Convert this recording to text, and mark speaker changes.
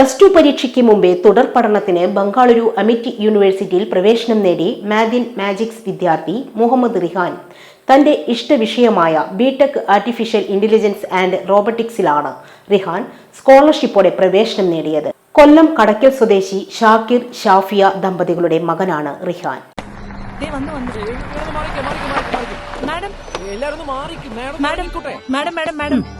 Speaker 1: Plus two പരീക്ഷയ്ക്ക് മുമ്പേ തുടർ പഠനത്തിന് ബംഗാളൂരു അമിറ്റി യൂണിവേഴ്സിറ്റിയിൽ പ്രവേശനം നേടി മാദിൻ മാജിക്സ് വിദ്യാർത്ഥി മുഹമ്മദ് റിഹാൻ. തന്റെ ഇഷ്ടവിഷയമായ B Tech artificial intelligence and റോബോട്ടിക്സിലാണ് Rihan സ്കോളർഷിപ്പോടെ പ്രവേശനം നേടിയത്. കൊല്ലം കടയ്ക്കൽ സ്വദേശി ഷാക്കിർ ഷാഫിയ ദമ്പതികളുടെ മകനാണ് Rihan.
Speaker 2: Madam.
Speaker 3: Madam.
Speaker 2: Madam madam.